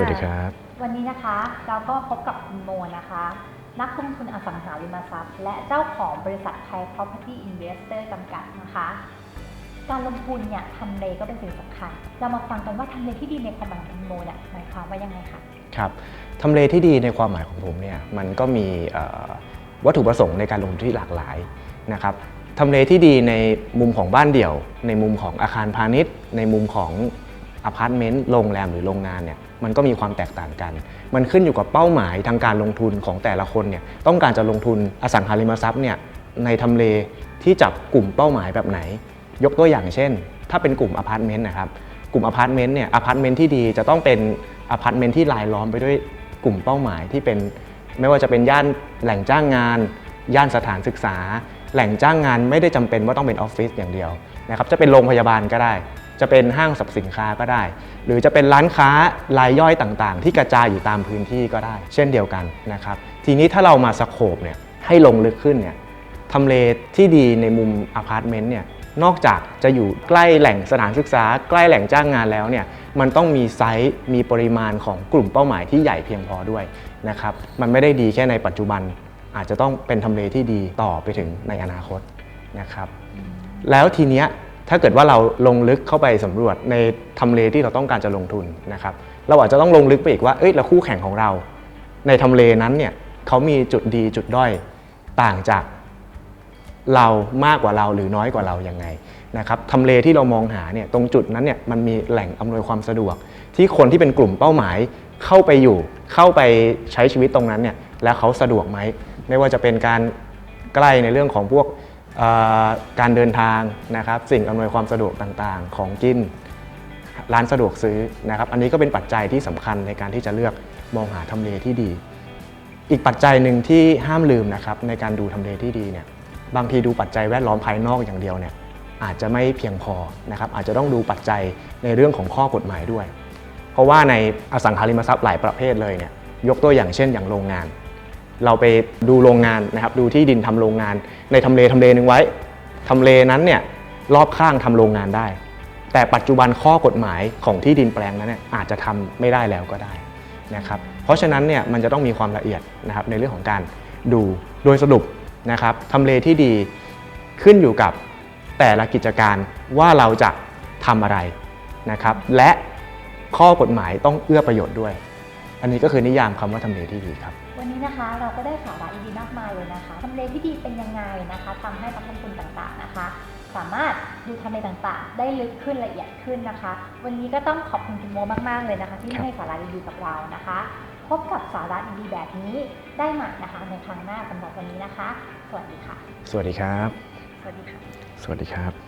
สวัสดีครับ วันนี้นะคะเราก็พบกับคุณโมนะคะ นักลงทุนอสังหาริมทรัพย์ และเจ้าของบริษัทไทย Property Investor จำกัดนะคะ การลงทุนเนี่ยทำเลก็เป็นสิ่งสำคัญ เรามาฟังกันว่าทำเลที่ดีในความหมายของคุณโมเนี่ยหมายความว่ายังไงคะครับทำเลที่ดีในความหมายของผมเนี่ยมันก็มีเอ่อวัตถุประสงค์ในการลงทุนที่หลากหลายนะครับทำเลที่ดีในมุมของบ้านเดี่ยว ในมุมของอาคารพาณิชย์ ในมุมของอพาร์ตเมนต์โรงแรมหรือโรงงานเนี่ย มันก็มีความแตกต่างกัน มันขึ้นอยู่กับเป้าหมายทางการลงทุนของแต่ละคนเนี่ยต้องการจะลงทุนอสังหาริมทรัพย์เนี่ยในทำเลที่จับกลุ่มเป้าหมายแบบไหน ยกตัวอย่างเช่น ถ้าเป็นกลุ่มอพาร์ตเมนต์นะครับกลุ่มอพาร์ตเมนต์เนี่ยอพาร์ตเมนต์ที่ดีจะต้องเป็นอพาร์ตเมนต์ที่รายล้อมไปด้วยกลุ่มเป้าหมายที่เป็น ไม่ว่าจะเป็นย่านแหล่งจ้างงาน ย่านสถานศึกษา แหล่งจ้างงานไม่ได้จำเป็นว่าต้องเป็นออฟฟิศอย่างเดียวนะครับจะเป็นโรงพยาบาลก็ได้ จะเป็นห้างสรรพสินค้าก็ได้ หรือจะเป็นร้านค้ารายย่อยต่างๆ ที่กระจายอยู่ตามพื้นที่ก็ได้ เช่นเดียวกันนะครับ ทีนี้ถ้าเรามาสโคปเนี่ยให้ลงลึกขึ้นเนี่ยทำเลที่ดีในมุมอพาร์ตเมนต์เนี่ยนอกจากจะอยู่ใกล้แหล่งสถานศึกษา ใกล้แหล่งจ้างงานแล้วเนี่ยมันต้องมีไซส์มีปริมาณของกลุ่มเป้าหมายที่ใหญ่เพียงพอด้วยนะครับมันไม่ได้ดีแค่ในปัจจุบัน อาจจะต้องเป็นทำเลที่ดีต่อไปถึงในอนาคตนะครับแล้วทีเนี้ย ถ้าเกิดว่าเราลงลึกเข้าไปสำรวจในทำเลที่เราต้องการจะลงทุนนะครับเราอาจจะต้องลงลึกไปอีกว่าเอ้ยแล้วคู่แข่งของเรา ในทำเลนั้นเนี่ยเขามีจุดดีจุดด้อยต่างจากเรามากกว่าเราหรือน้อยกว่าเรายังไงนะครับทำเลที่เรามองหาเนี่ยตรงจุดนั้นเนี่ยมันมีแหล่งอำนวยความสะดวก ที่คนที่เป็นกลุ่มเป้าหมายเข้าไปอยู่ เข้าไปใช้ชีวิตตรงนั้นเนี่ยแล้วเขาสะดวกไหมไม่ว่าจะเป็นการใกล้ในเรื่องของพวก การเดินทางนะครับสิ่งอำนวยความสะดวกต่างๆ ของกินร้านสะดวกซื้อนะครับอันนี้ก็เป็นปัจจัยที่สำคัญในการที่จะเลือกมองหาทำเลที่ดี อีกปัจจัยหนึ่งที่ห้ามลืมนะครับในการดูทำเลที่ดีเนี่ยบางทีดูปัจจัยแวดล้อมภายนอกอย่างเดียวเนี่ยอาจจะไม่เพียงพอนะครับอาจจะต้องดูปัจจัยในเรื่องของข้อกฎหมายด้วย เพราะว่าในอสังหาริมทรัพย์หลายประเภทเลยเนี่ยยกตัวอย่างเช่นอย่างโรงงาน เราไปดูโรงงานนะครับดูที่ดินทำโรงงาน ในทำเลทำเลหนึ่งไว้ทำเลนั้นเนี่ยรอบข้างทำโรงงานได้ แต่ปัจจุบันข้อกฎหมายของที่ดินแปลงนั้นเนี่ยอาจจะทำไม่ได้แล้วก็ได้นะครับเพราะฉะนั้นเนี่ยมันจะต้องมีความละเอียดนะครับในเรื่องของการดูโดยสรุปนะครับทำเลที่ดีขึ้นอยู่กับแต่ละกิจการว่าเราจะทำอะไรนะครับและข้อกฎหมายต้องเอื้อประโยชน์ด้วย อันนี้ก็คือนิยามคำว่าทำเลที่ดีครับ วันนี้นะคะเราก็ได้สาระดีๆมากมายเลยนะคะทำเลที่ดีเป็นยังไงนะคะทำให้นักลงทุนต่างๆนะคะ สามารถดูทำเลต่างๆ ได้ลึกขึ้นละเอียดขึ้นนะคะ วันนี้ก็ต้องขอบคุณคุณโมมากๆเลยนะคะ ที่ครับให้สาระดีๆกับเรานะคะ พบกับสาระดีๆแบบนี้ได้ใหม่นะคะในครั้งหน้าสำหรับวันนี้นะคะ สวัสดีค่ะ สวัสดีครับ สวัสดีค่ะ สวัสดีครับ